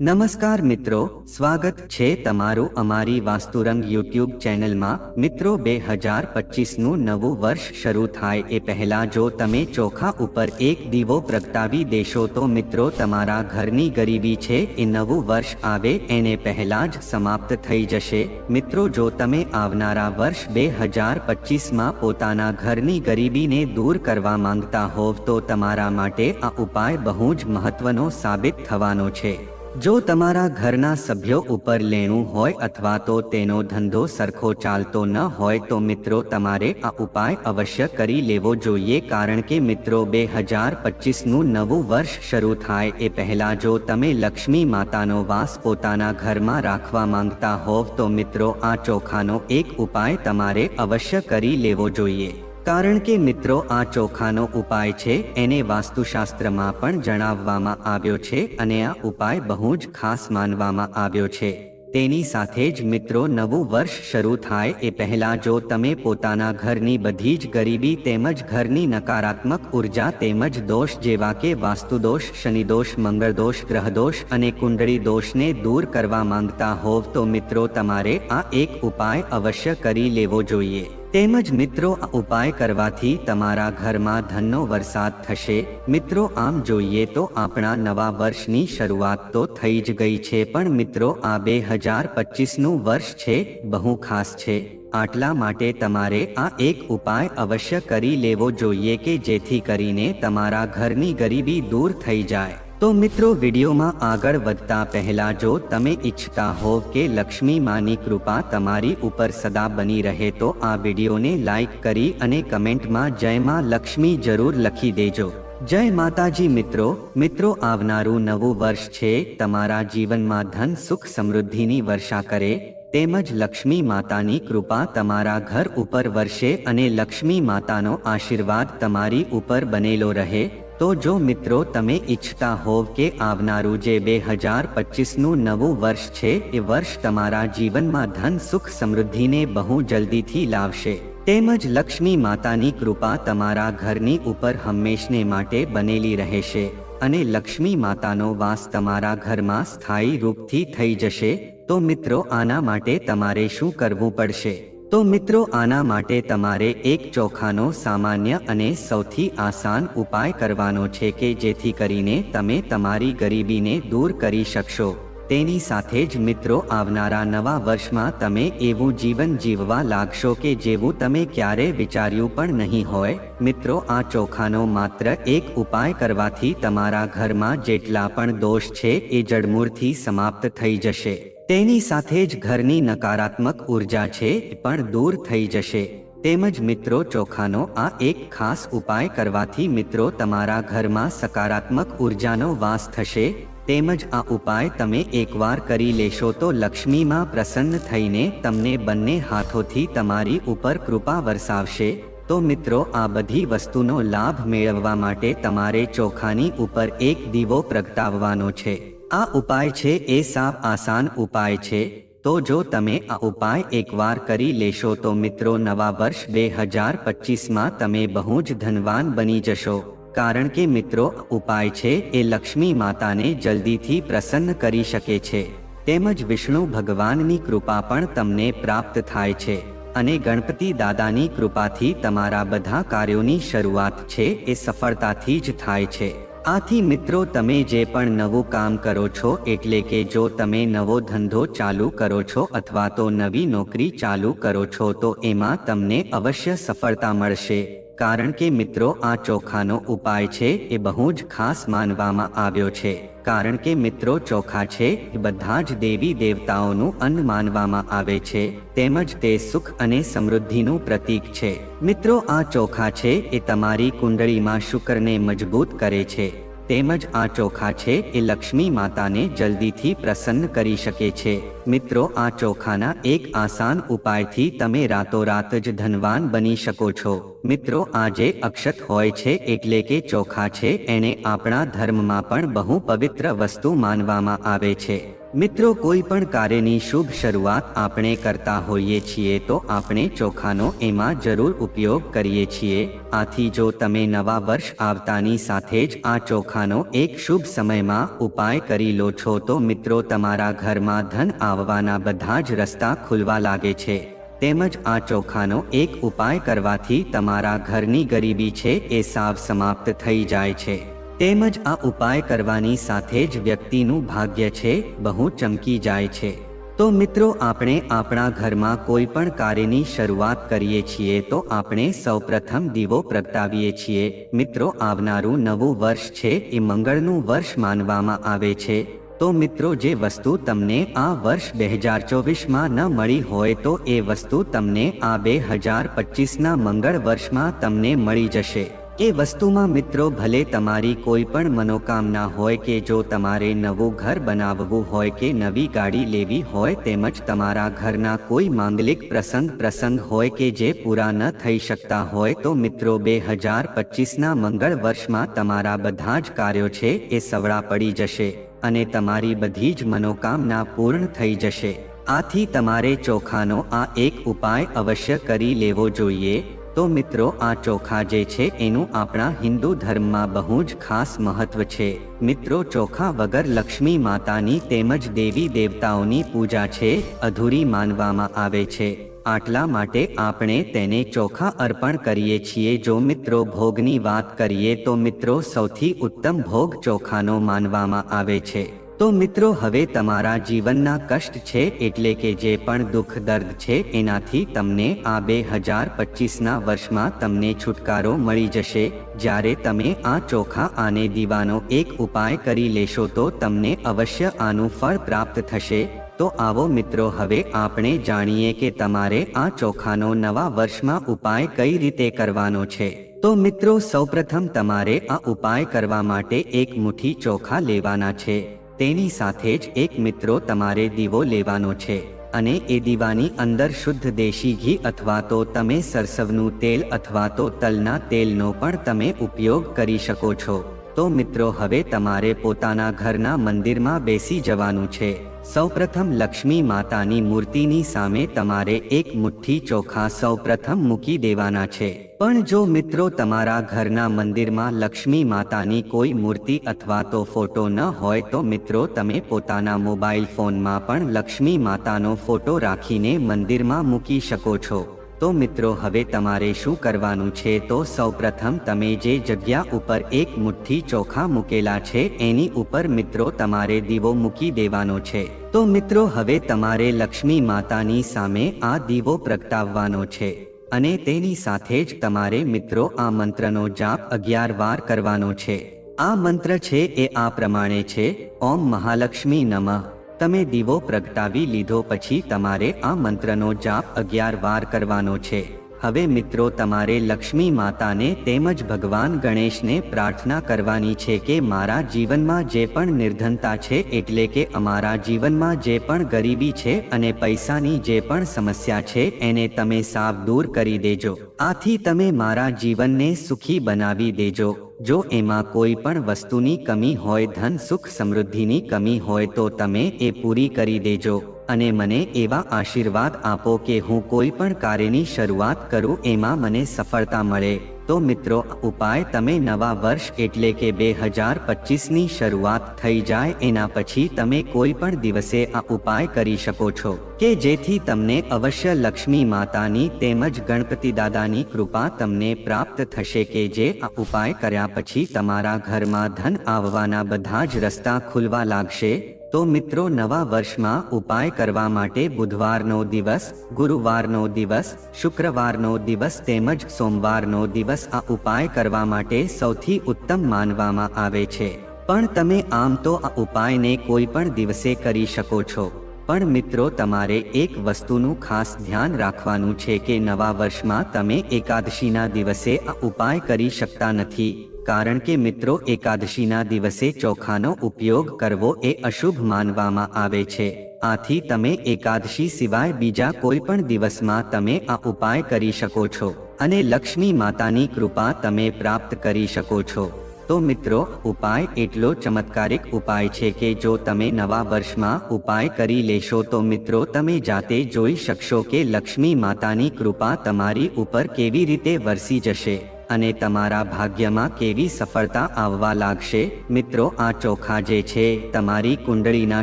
નમસ્કાર મિત્રો, સ્વાગત છે તમારું અમારી વાસ્તુરંગ યુટ્યુબ ચેનલમાં. મિત્રો બે હજાર પચીસનું નવું વર્ષ શરૂ થાય એ પહેલા જો તમે ચોખા ઉપર એક દીવો પ્રગટાવી દેશો તો મિત્રો, તમારા ઘરની ગરીબી છે એ નવું વર્ષ આવે, એને પહેલા જ સમાપ્ત થઈ જશે. મિત્રો, જો તમે આવનારા વર્ષ બે હજાર પચીસમાં પોતાના ઘરની ગરીબીને દૂર કરવા માંગતા હોવ તો તમારા માટે આ ઉપાય બહુ જ મહત્વનો સાબિત થવાનો છે. જો તમારા ઘરના સભ્યો ઉપર લેણું હોય અથવા તો તેનો ધંધો સરખો ચાલતો ન હોય તો મિત્રો તમારે આ ઉપાય અવશ્ય કરી લેવો જોઈએ કારણ કે મિત્રો બે હજાર પચીસનું નવું વર્ષ શરૂ થાય એ પહેલા જો તમે લક્ષ્મી માતાનો વાસ પોતાના ઘરમાં રાખવા માંગતા હોવ તો મિત્રો આ ચોખાનો એક ઉપાય તમારે અવશ્ય કરી લેવો જોઈએ. કારણ કે મિત્રો, આ ચોખાનો ઉપાય છે, એને વાસ્તુશાસ્ત્રમાં પણ જણાવવામાં આવ્યો છે અને આ ઉપાય બહુ જ ખાસ માનવામાં આવ્યો છે. તેની સાથે જ મિત્રો, નવું વર્ષ શરૂ થાય એ પહેલા જો તમે પોતાના ઘરની બધી જ ગરીબી તેમજ ઘરની નકારાત્મક ઊર્જા તેમજ દોષ જેવા કે વાસ્તુદોષ, શનિદોષ, મંગળદોષ, ગ્રહદોષ અને કુંડળી દોષને દૂર કરવા માંગતા હોવ તો મિત્રો, તમારે આ એક ઉપાય અવશ્ય કરી લેવો જોઈએ. તેમજ મિત્રો, આ ઉપાય કરવાથી તમારા ઘરમાં ધનનો વરસાદ થશે. મિત્રો, આમ જોઈએ તો આપણા નવા વર્ષની શરૂઆત તો થઈ જ ગઈ છે, પણ મિત્રો, આ બે હજાર પચીસનું વર્ષ છે, બહુ ખાસ છે. આટલા માટે તમારે આ એક ઉપાય અવશ્ય કરી લેવો જોઈએ કે જેથી કરીને તમારા ઘરની ગરીબી દૂર થઈ જાય. તો મિત્રો, વિડીયોમાં આગળ વધતા પહેલા જો તમે ઈચ્છતા હોવ કે લક્ષ્મી માની કૃપા તમારી ઉપર સદા બની રહે, તો આ વિડીયોને લાઈક કરી અને કમેન્ટમાં જય માં લક્ષ્મી જરૂર લખી દેજો. જય માતાજી મિત્રો. મિત્રો, આવનારું નવું વર્ષ છે. તમારા જીવનમાં ધન, સુખ સમૃદ્ધિની વર્ષા કરે, તેમજ લક્ષ્મી માતાની કૃપા તમારા ઘર ઉપર વર્ષે અને લક્ષ્મી માતાનો આશીર્વાદ તમારી ઉપર બનેલો રહે. તો જો મિત્રો તમે ઈચ્છતા હોવ કે આવનારું જે બે હજાર પચીસનું નવું વર્ષ છે, એ વર્ષ તમારા જીવનમાં ધન, સુખ સમૃદ્ધિને બહુ જલ્દીથી લાવશે. તેમજ લક્ષ્મી માતાની કૃપા તમારા ઘરની ઉપર હંમેશને માટે બનેલી રહેશે અને લક્ષ્મી માતાનો વાસ તમારા ઘરમાં સ્થાયી રૂપથી થઈ જશે, તો મિત્રો આના માટે તમારે શું કરવું પડશે? તો મિત્રો, આના માટે તમારે એક ચોખાનો સામાન્ય અને સૌથી આસાન ઉપાય કરવાનો છે કે જેથી કરીને તમે તમારી ગરીબીને દૂર કરી શકશો. તેની સાથે જ મિત્રો, આવનારા નવા વર્ષમાં તમે એવું જીવન જીવવા લાગશો કે જેવું તમે ક્યારે વિચાર્યું પણ નહીં હોય. મિત્રો, આ ચોખાનો માત્ર એક ઉપાય કરવાથી તમારા ઘરમાં જેટલા પણ દોષ છે એ જડમૂળથી સમાપ્ત થઈ જશે. તેની સાથે જ ઘરની નકારાત્મક ઊર્જા છે પણ દૂર થઈ જશે. તેમજ મિત્રો ચોખાનો આ એક ખાસ ઉપાય કરવાથી મિત્રો તમારા ઘરમાં સકારાત્મક ઉર્જાનો વાસ થશે. તેમજ આ ઉપાય તમે એકવાર કરી લેશો તો લક્ષ્મીમાં પ્રસન્ન થઈને તમને બંને હાથોથી તમારી ઉપર કૃપા વરસાવશે. તો મિત્રો આ બધી વસ્તુનો લાભ મેળવવા માટે તમારે ચોખાની ઉપર એક દીવો પ્રગટાવવાનો છે. આ ઉપાય છે એ સાવ આસાન ઉપાય છે. તો જો તમે આ ઉપાય એકવાર કરી લેશો તો મિત્રો નવા વર્ષ બે હજાર પચીસમાં તમે બહુ જ ધનવાન બની જશો. કારણ કે મિત્રો ઉપાય છે એ લક્ષ્મી માતાને જલ્દીથી પ્રસન્ન કરી શકે છે. તેમજ વિષ્ણુ ભગવાનની કૃપા પણ તમને પ્રાપ્ત થાય છે. અને ગણપતિ દાદાની કૃપાથી તમારા બધા કાર્યોની શરૂઆત છે એ સફળતાથી જ થાય છે. આથી મિત્રો, તમે જે પણ નવું કામ કરો છો, એટલે કે જો તમે નવો ધંધો ચાલુ કરો છો અથવા તો નવી નોકરી ચાલુ કરો છો, તો એમાં તમને અવશ્ય સફળતા મળશે. કારણ કે મિત્રો, આ ચોખાનો ઉપાય છે એ બહુ જ ખાસ માનવામાં આવ્યો છે. કારણ કે મિત્રો, ચોખા છે એ બધા જ દેવી દેવતાઓનું અન્ન માનવામાં આવે છે. તેમજ તે સુખ અને સમૃદ્ધિનું પ્રતીક છે. મિત્રો, આ ચોખા છે એ તમારી કુંડળીમાં શુક્રને મજબૂત કરે છે. તેમજ આ ચોખા છે એ લક્ષ્મી માતાને જલ્દીથી પ્રસન્ન કરી શકે છે. મિત્રો, આ ચોખાના એક આસાન ઉપાયથી તમે રાતોરાત જ ધનવાન બની શકો છો. મિત્રો આ જે અક્ષત હોય છે એટલે કે ચોખા છે, એને આપણા ધર્મમાં પણ બહુ પવિત્ર વસ્તુ માનવામાં આવે છે. મિત્રો, કોઈ પણ કાર્યની શુભ શરૂઆત આપણે કરતા હોઈએ છીએ તો આપણે ચોખાનો એમાં જરૂર ઉપયોગ કરીએ છીએ. આથી જો તમે નવા વર્ષ આવતાની સાથે જ આ ચોખાનો એક શુભ સમયમાં ઉપાય કરી લો છો તો મિત્રો, તમારા ઘરમાં ધન આવવાના બધા જ રસ્તા ખુલવા લાગે છે. તેમજ આ ચોખાનો એક ઉપાય કરવાથી તમારા ઘરની ગરીબી છે એ સાવ સમાપ્ત થઈ જાય છે. તેમજ આ ઉપાય કરવાની સાથે જ વ્યક્તિનું ભાગ્ય છે, બહુ ચમકી જાય છે. તો મિત્રો, આપણે આપણા ઘરમાં કોઈ પણ કાર્યની શરૂઆત કરીએ છીએ તો આપણે સૌપ્રથમ દીવો પ્રગટાવીએ છીએ. મિત્રો, આવનારું નવું વર્ષ છે, એ મંગળનું વર્ષ માનવામાં આવે છે. તો મિત્રો, જે વસ્તુ તમને આ વર્ષ બે હજાર ચોવીસમાં ન મળી હોય તો એ વસ્તુ તમને આ બે હજાર પચીસના મંગળ વર્ષમાં તમને મળી જશે. એ વસ્તુમાં મિત્રો, ભલે તમારી કોઈ પણ મનોકામના હોય કે જો તમારે નવું ઘર બનાવવું હોય કે નવી ગાડી લેવી હોય તેમજ તમારા ઘરના કોઈ માંગલિક પ્રસંગ પ્રસંગ હોય કે જે પૂરા ન થઈ શકતા હોય, તો મિત્રો બે હજાર પચીસના મંગળ વર્ષમાં તમારા બધા જ કાર્યો છે એ સવળા પડી જશે અને તમારી બધી જ મનોકામના પૂર્ણ થઈ જશે. આથી તમારે ચોખાનો આ એક ઉપાય અવશ્ય કરી લેવો જોઈએ. તો મિત્રો, આ ચોખા જે છે, એનું આપણા હિન્દુ ધર્મમાં બહુ જ ખાસ મહત્વ છે. મિત્રો, ચોખા વગર લક્ષ્મી માતાની તેમજ દેવી દેવતાઓની પૂજા છે, અધૂરી માનવામાં આવે છે. આટલા માટે આપણે તેને ચોખા અર્પણ કરીએ છીએ. જો મિત્રો, ભોગની વાત કરીએ તો મિત્રો, સૌથી ઉત્તમ ભોગ ચોખાનો માનવામાં આવે છે. તો મિત્રો, હવે તમારા જીવનના કષ્ટ છે એટલે કે જે પણ દુઃખ દર્દ છે, એનાથી તમને આ બે હજાર પચીસના વર્ષમાં તમને છુટકારો મળી જશે. જ્યારે તમે આ ચોખા આને દીવાનો એક ઉપાય કરી લેશો તો તમને અવશ્ય આનું ફળ પ્રાપ્ત થશે. તો આવો મિત્રો, હવે આપણે જાણીએ કે તમારે આ ચોખાનો નવા વર્ષમાં ઉપાય કઈ રીતે કરવાનો છે. તો મિત્રો, સૌપ્રથમ તમારે આ ઉપાય કરવા માટે એક મુઠ્ઠી ચોખા લેવાના છે. તેની સાથે જ એક મિત્રો તમારે દીવો લેવાનો છે અને એ દીવાની અંદર શુદ્ધ દેશી ઘી અથવા તો તમે સરસવનું તેલ અથવા તો તલના તેલનો પણ તમે ઉપયોગ કરી શકો છો. તો મિત્રો, હવે તમારે પોતાના ઘરના મંદિરમાં બેસી જવાનું છે. સૌપ્રથમ લક્ષ્મી માતાની મૂર્તિની સામે તમારે એક મુઠ્ઠી ચોખા સૌપ્રથમ મૂકી દેવાના છે. પણ જો મિત્રો તમારા ઘરના મંદિરમાં લક્ષ્મી માતાની કોઈ મૂર્તિ અથવા તો ફોટો ન હોય તો મિત્રો તમે પોતાના મોબાઈલ ફોનમાં પણ લક્ષ્મી માતાનો ફોટો રાખીને મંદિરમાં મૂકી શકો છો. તો મિત્રો, હવે તમારે શું કરવાનું છે? તો સૌપ્રથમ તમે જે જગ્યા ઉપર એક મુઠ્ઠી ચોખા મૂકેલા છે, એની ઉપર મિત્રો તમારે દીવો મૂકી દેવાનો છે. તો મિત્રો, હવે તમારે લક્ષ્મી માતાની સામે આ દીવો પ્રગટાવવાનો છે. અને તેની સાથે જ તમારે મિત્રો આ મંત્રનો જાપ અગિયાર વાર કરવાનો છે. આ મંત્ર છે એ આ પ્રમાણે છે, ઓમ મહાલક્ષ્મી નમઃ. તમે દીવો પ્રગટાવી લીધો પછી તમારે આ મંત્રનો જાપ અગિયાર વાર કરવાનો છે. હવે મિત્રો તમારે લક્ષ્મી માતાને તેમજ ભગવાન ગણેશને પ્રાર્થના કરવાની છે કે મારા જીવનમાં જે પણ નિર્ધનતા છે એટલે કે અમારા જીવનમાં જે પણ ગરીબી છે અને પૈસાની જે પણ સમસ્યા છે એને તમે સાફ દૂર કરી દેજો. આથી તમે મારા જીવનને સુખી બનાવી દેજો. જો એમાં કોઈ પણ વસ્તુની કમી હોય, ધન, સુખ, સમૃદ્ધિની કમી હોય તો તમે એ પૂરી કરી દેજો. અને મને એવા આશીર્વાદ આપો કે હું કોઈ પણ કાર્યની શરૂઆત કરું એમાં મને સફળતા મળે. તો મિત્રો, ઉપાય તમે નવા વર્ષ એટલે કે બે હજાર પચીસની શરૂઆત થઈ જાય એના પછી તમે કોઈ પણ દિવસે આ ઉપાય કરી શકો છો. કે જેથી તમને અવશ્ય લક્ષ્મી માતાની તેમજ ગણપતિ દાદાની કૃપા તમને પ્રાપ્ત થશે કે જે આ ઉપાય કર્યા પછી તમારા ઘરમાં ધન આવવાના બધા જ રસ્તા ખુલવા લાગશે. તો મિત્રો નવા વર્ષમાં ઉપાય કરવા માટે બુધવારનો દિવસ, ગુરુવારનો દિવસ, શુક્રવારનો દિવસ તેમજ સોમવારનો દિવસ આ ઉપાય કરવા માટે સૌથી ઉત્તમ માનવામાં આવે છે. પણ તમે આમ તો આ ઉપાયને કોઈ પણ દિવસે કરી શકો છો. પણ મિત્રો તમારે એક વસ્તુનું ખાસ ધ્યાન રાખવાનું છે કે નવા વર્ષમાં તમે એકાદશીના દિવસે આ ઉપાય કરી શકતા નથી. કારણ કે મિત્રો, એકાદશીના દિવસે ચોખાનો ઉપયોગ કરવો એ અશુભ માનવામાં આવે છે. આથી તમે એકાદશી સિવાય બીજા કોઈ પણ દિવસમાં તમે આ ઉપાય કરી શકો છો અને લક્ષ્મી માતાની કૃપા તમે પ્રાપ્ત કરી શકો છો. તો મિત્રો, ઉપાય એટલો ચમત્કારિક ઉપાય છે કે જો તમે નવા વર્ષમાં ઉપાય કરી લેશો તો મિત્રો, તમે જાતે જોઈ શકશો કે લક્ષ્મી માતાની કૃપા તમારી ઉપર કેવી રીતે વરસી જશે. અને તમારા ભાગ્યમાં કેવી સફળતા આવવા લાગશે? મિત્રો, આ ચોખા જે છે, તમારી કુંડળીના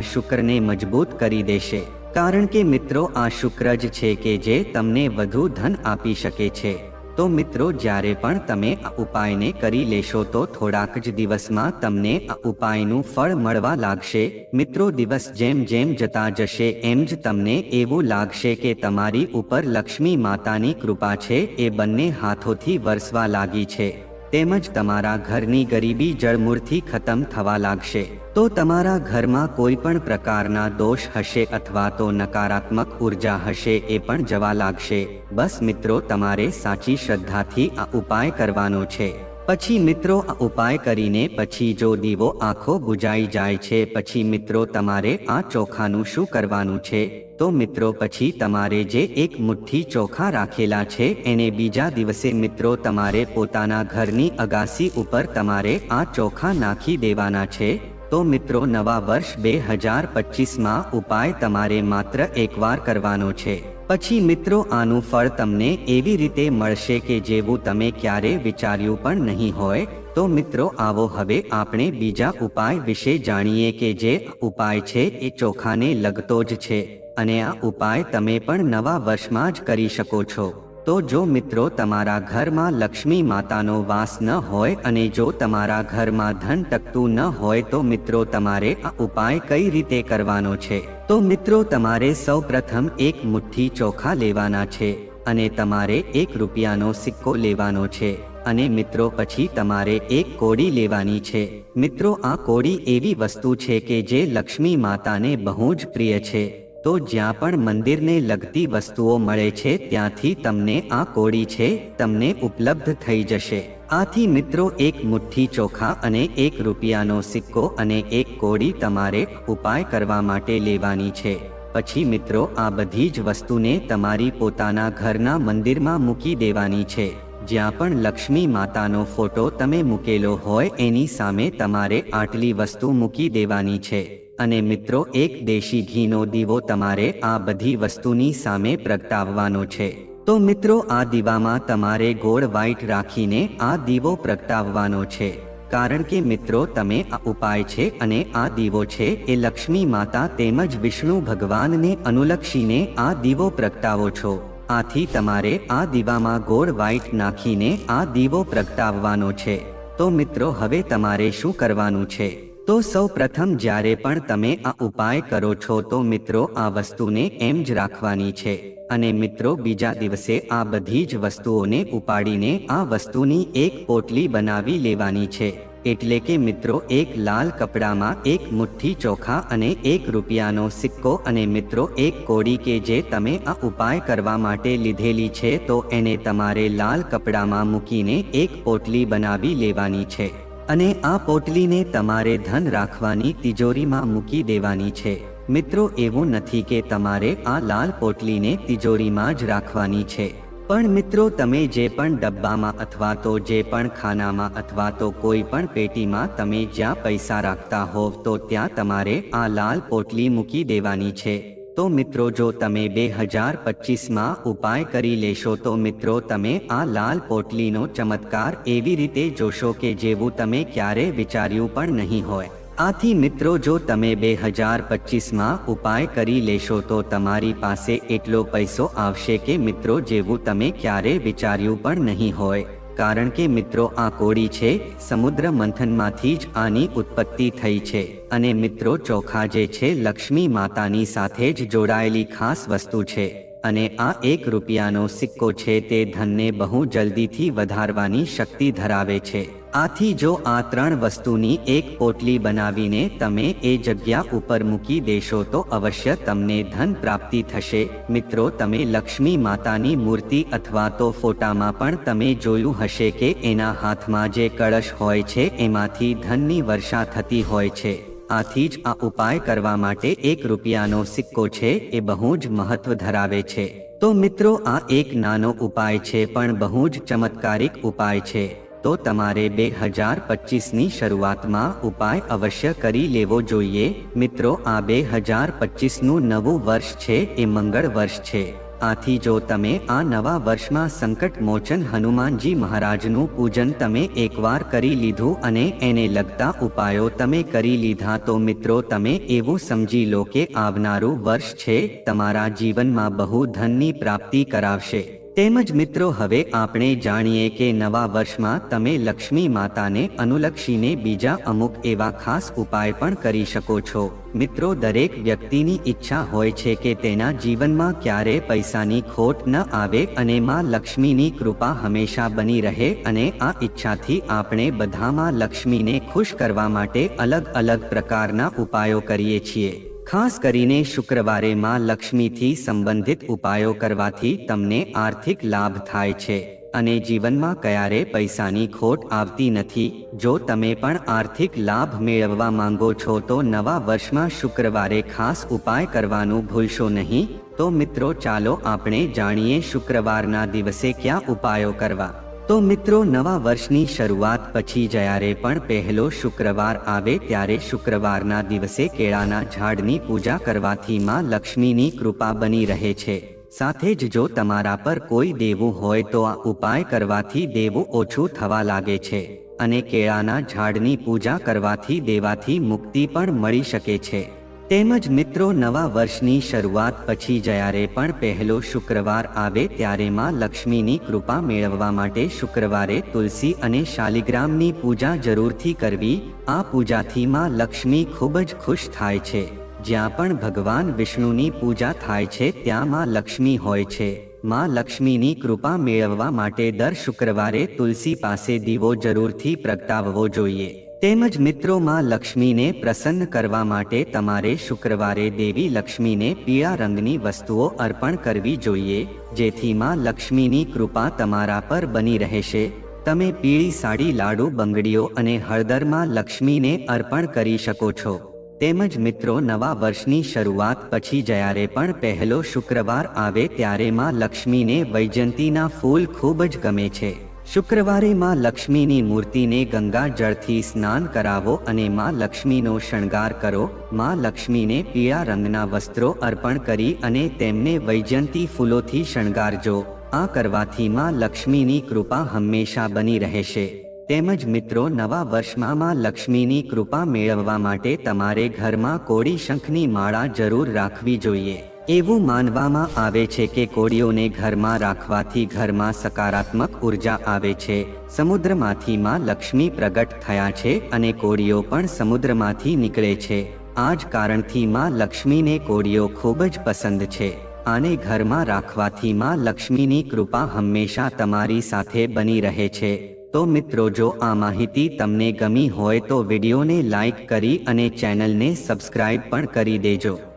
શુક્રને મજબૂત કરી દેશે. કારણ કે મિત્રો, આ શુક્ર જ છે કે જે તમને વધુ ધન આપી શકે છે. તો મિત્રો, જ્યારે પણ તમે આ ઉપાયને કરી લેશો તો થોડાક જ દિવસમાં તમને આ ઉપાયનું ફળ મળવા લાગશે. મિત્રો, દિવસ જેમ જેમ જતા જશે, એમ જ તમને એવું લાગશે કે તમારી ઉપર લક્ષ્મી માતાની કૃપા છે, એ બંને હાથોથી વરસવા લાગી છે. તેમજ તમારા ઘરની ગરીબી જળમૂળથી ખતમ થવા લાગશે. તો તમારા ઘરમાં કોઈ પણ પ્રકારના દોષ હશે અથવા તો નકારાત્મક ઊર્જા હશે એ પણ જવા લાગશે. બસ મિત્રો, તમારે સાચી શ્રદ્ધાથી આ ઉપાય કરવાનો છે. પછી મિત્રો ઉપાય કરીને પછી જો દીવો આખો બુજાઈ જાય છે, પછી મિત્રો તમારે આ ચોખાનું શું કરવાનું છે? તો મિત્રો પછી તમારે જે એક મુઠ્ઠી ચોખા રાખેલા છે, એને બીજા દિવસે મિત્રો તમારે પોતાના ઘરની અગાસી ઉપર તમારે આ ચોખા નાખી દેવાના છે. તો મિત્રો નવા વર્ષ બે હજાર પચીસમાં ઉપાય તમારે માત્ર એકવાર કરવાનો છે. પછી મિત્રો, આનું ફળ તમને એવી રીતે મળશે કે જેવું તમે ક્યારે વિચાર્યું પણ નહીં હોય. તો મિત્રો, આવો હવે આપણે બીજા ઉપાય વિશે જાણીએ કે જે ઉપાય છે એ ચોખાને લગતો જ છે. અને આ ઉપાય તમે પણ નવા વર્ષમાં જ કરી શકો છો. તો જો મિત્રો, તમારા ઘરમાં લક્ષ્મી માતાનો વાસ ન હોય અને જો તમારા ઘરમાં ધન ટકતું ન હોય તો મિત્રો, તમારે આ ઉપાય કઈ રીતે કરવાનો છે? તો મિત્રો તમારે સૌ પ્રથમ એક મુઠ્ઠી ચોખા લેવાના છે અને તમારે એક રૂપિયાનો સિક્કો લેવાનો છે અને મિત્રો પછી તમારે એક કોડી લેવાની છે. મિત્રો આ કોડી એવી વસ્તુ છે કે જે લક્ષ્મી માતાને બહુ જ પ્રિય છે. તો જ્યાં પણ મંદિરને લગતી વસ્તુઓ મળે છે, ત્યાંથી તમને આ કોડી છે, તમને ઉપલબ્ધ થઈ જશે. આથી મિત્રો, એક મુઠ્ઠી ચોખા અને એક રૂપિયાનો સિક્કો અને એક કોડી તમારે ઉપાય કરવા માટે લેવાની છે. પછી મિત્રો, આ બધી જ વસ્તુને તમારી પોતાના ઘરના મંદિરમાં મૂકી દેવાની છે. જ્યાં પણ લક્ષ્મી માતાનો ફોટો તમે મૂકેલો હોય, એની સામે તમારે આટલી વસ્તુ મૂકી દેવાની છે. અને મિત્રો, એક દેશી ઘીનો દીવો તમારે આ બધી વસ્તુની સામે પ્રગટાવવાનો છે. તો મિત્રો, આ દીવામાં તમારે ગોળ વ્હાઈટ રાખીને આ દીવો પ્રગટાવવાનો છે. કારણ કે મિત્રો, તમે આ ઉપાય છે અને આ દીવો છે એ લક્ષ્મી માતા તેમજ વિષ્ણુ ભગવાનને અનુલક્ષીને આ દીવો પ્રગટાવો છો. આથી તમારે આ દીવામાં ગોળ વ્હાઈટ નાખીને આ દીવો પ્રગટાવવાનો છે. તો મિત્રો, હવે તમારે શું કરવાનું છે? તો સૌ પ્રથમ જ્યારે પણ તમે આ ઉપાય કરો છો તો મિત્રો આ વસ્તુને એમ જ રાખવાની છે. અને મિત્રો બીજા દિવસે આ બધી જ વસ્તુઓને ઉપાડીને આ વસ્તુની એક પોટલી બનાવી લેવાની છે. એટલે કે મિત્રો એક લાલ કપડામાં એક મુઠ્ઠી ચોખા અને એક રૂપિયાનો સિક્કો અને મિત્રો એક કોડી કે જે તમે આ ઉપાય કરવા માટે લીધેલી છે તો એને તમારે લાલ કપડામાં મૂકીને એક પોટલી બનાવી લેવાની છે. અને આ પોટલીને તમારે ધન રાખવાની તિજોરીમાં મૂકી દેવાની છે. મિત્રો, એવું નથી કે તમારે આ લાલ પોટલીને તિજોરીમાં જ રાખવાની છે. પણ મિત્રો, તમે જે પણ ડબ્બામાં અથવા તો જે પણ ખાનામાં અથવા તો કોઈ પણ પેટીમાં તમે જ્યાં પૈસા રાખતા હોવ તો ત્યાં તમારે આ લાલ પોટલી મૂકી દેવાની છે. તો મિત્રો, જો તમે બે હજાર પચીસમાં ઉપાય કરી લેશો, તો મિત્રો, તમે આ લાલ પોટલીનો ચમત્કાર એવી રીતે જોશો કે જેવું તમે ક્યારે વિચાર્યું પણ નહીં હોય. આથી મિત્રો, જો તમે બે હજાર પચીસમાં ઉપાય કરી લેશો, તો તમારી પાસે એટલો પૈસો આવશે કે મિત્રો, જેવું તમે ક્યારે વિચાર્યું પણ નહીં હોય. કારણ કે મિત્રો આ કોળી છે, સમુદ્ર મંથનમાંથી જ આની ઉત્પત્તિ થઈ છે અને મિત્રો ચોખા જે છે, લક્ષ્મી માતાની સાથે જ જોડાયેલી ખાસ વસ્તુ છે. અને આ એક રૂપિયાનો સિક્કો છે તે ધનને બહુ જલ્દીથી વધારવાની શક્તિ ધરાવે છે. આથી જો આ ત્રણ વસ્તુની એક પોટલી બનાવીને તમે એ જગ્યા ઉપર મૂકી દેશો તો અવશ્ય તમને ધન પ્રાપ્તિ થશે. મિત્રો, તમે લક્ષ્મી માતાની મૂર્તિ અથવા તો ફોટામાં પણ તમે જોયું હશે કે એના હાથમાં જે કળશ હોય છે એમાંથી ધનની વર્ષા થતી હોય છે. આથી જ આ ઉપાય કરવા માટે એક રૂપિયાનો સિક્કો છે એ બહુ જ મહત્વ ધરાવે છે. તો મિત્રો, આ એક નાનો ઉપાય છે પણ બહુ જ ચમત્કારિક ઉપાય છે. તો તમારે બે હજાર પચીસની શરૂઆતમાં ઉપાય અવશ્ય કરી લેવો જોઈએ. મિત્રો, આ બે હજાર પચીસનું નવું વર્ષ છે, એ મંગળ વર્ષ છે. આથી જો તમે આ નવા વર્ષમાં સંકટ મોચન હનુમાનજી મહારાજનું પૂજન તમે એકવાર કરી લીધું અને એને લગતા ઉપાયો તમે કરી લીધા, તો મિત્રો તમે એવું સમજી લો કે આવનારું વર્ષ છે, તમારા જીવનમાં બહુ ધનની પ્રાપ્તિ કરાવશે. તેમજ મિત્રો, હવે આપણે જાણીએ કે નવા વર્ષમાં તમે લક્ષ્મી માતાને, અનુલક્ષીને બીજા અમુક એવા ખાસ ઉપાય પણ કરી શકો છો. મિત્રો, દરેક વ્યક્તિની ઈચ્છા હોય છે કે તેના જીવનમાં ક્યારે પૈસાની ખોટ ન આવે અને માં લક્ષ્મીની કૃપા હંમેશા બની રહે અને આ ઈચ્છાથી આપણે બધામાં લક્ષ્મીને ખુશ કરવા માટે અલગ અલગ પ્રકારના ઉપાયો કરીએ છીએ. ખાસ કરીને શુક્રવારે માં લક્ષ્મીથી સંબંધિત ઉપાયો કરવાથી તમને આર્થિક લાભ થાય છે. અને જીવનમાં ક્યારે પૈસાની ખોટ આવતી નથી. જો તમે પણ આર્થિક લાભ મેળવવા માંગો છો તો નવા વર્ષમાં શુક્રવારે ખાસ ઉપાય કરવાનું ભૂલશો નહીં. તો મિત્રો ચાલો આપણે જાણીએ શુક્રવારના દિવસે કયા ઉપાયો કરવા. તો મિત્રો, નવા વર્ષની શરૂઆત પછી જ્યારે પણ પહેલો શુક્રવાર આવે ત્યારે શુક્રવારના દિવસે કેળાના ઝાડની પૂજા કરવાથી માં લક્ષ્મીની કૃપા બની રહે છે. સાથે જ જો તમારા પર કોઈ દેવું હોય તો આ ઉપાય કરવાથી દેવું ઓછું થવા લાગે છે અને કેળાના ઝાડની પૂજા કરવાથી દેવાથી મુક્તિ પણ મળી શકે છે. તેમજ મિત્રો, નવા વર્ષની શરૂઆત પછી જ્યારે પણ પહેલો શુક્રવાર આવે ત્યારે માં લક્ષ્મીની કૃપા મેળવવા માટે શુક્રવારે તુલસી અને શાલિગ્રામની પૂજા જરૂરથી કરવી. આ પૂજાથી માં લક્ષ્મી ખૂબ જ ખુશ થાય છે. જ્યાં પણ ભગવાન વિષ્ણુની પૂજા થાય છે, ત્યાં માં લક્ષ્મી હોય છે. માં લક્ષ્મીની કૃપા મેળવવા માટે દર શુક્રવારે તુલસી પાસે દીવો જરૂરથી પ્રગટાવવો જોઈએ. તેમજ મિત્રોમાં લક્ષ્મીને પ્રસન્ન કરવા માટે તમારે શુક્રવારે દેવી લક્ષ્મીને પીળા રંગની વસ્તુઓ અર્પણ કરવી જોઈએ, જેથી માં લક્ષ્મીની કૃપા તમારા પર બની રહેશે. તમે પીળી સાડી, લાડુ, બંગડીઓ અને હળદરમાં લક્ષ્મીને અર્પણ કરી શકો છો. તેમજ મિત્રો, નવા વર્ષની શરૂઆત પછી જ્યારે પણ પહેલો શુક્રવાર આવે ત્યારે માં લક્ષ્મીને વૈજયંતીના ફૂલ ખૂબ જ ગમે છે. શુક્રવારે માં લક્ષ્મીની મૂર્તિને ગંગા જળથી સ્નાન કરાવો અને માં લક્ષ્મીનો શણગાર કરો. માં લક્ષ્મીને પીળા રંગના વસ્ત્રો અર્પણ કરી અને તેમને વૈજયંતી ફૂલોથી શણગારજો. આ કરવાથી માં લક્ષ્મીની કૃપા હંમેશા બની રહેશે. તેમજ મિત્રો, નવા વર્ષમાં માં લક્ષ્મીની કૃપા મેળવવા માટે તમારે ઘરમાં કોળી શંખની માળા જરૂર રાખવી જોઈએ. એવું માનવામાં આવે છે કે કોળીઓને ઘરમાં રાખવાથી ઘરમાં સકારાત્મક ઊર્જા આવે છે. સમુદ્રમાંથી માં લક્ષ્મી પ્રગટ થયા છે અને કોળીઓ પણ સમુદ્રમાંથી નીકળે છે. આ જ કારણથી માં લક્ષ્મીને કોળીઓ ખૂબ જ પસંદ છે. આને ઘરમાં રાખવાથી માં લક્ષ્મીની કૃપા હંમેશા તમારી સાથે બની રહે છે. તો મિત્રો, જો આ માહિતી તમને ગમી હોય તો વિડીયોને લાઈક કરી અને ચેનલને સબસ્ક્રાઇબ પણ કરી દેજો.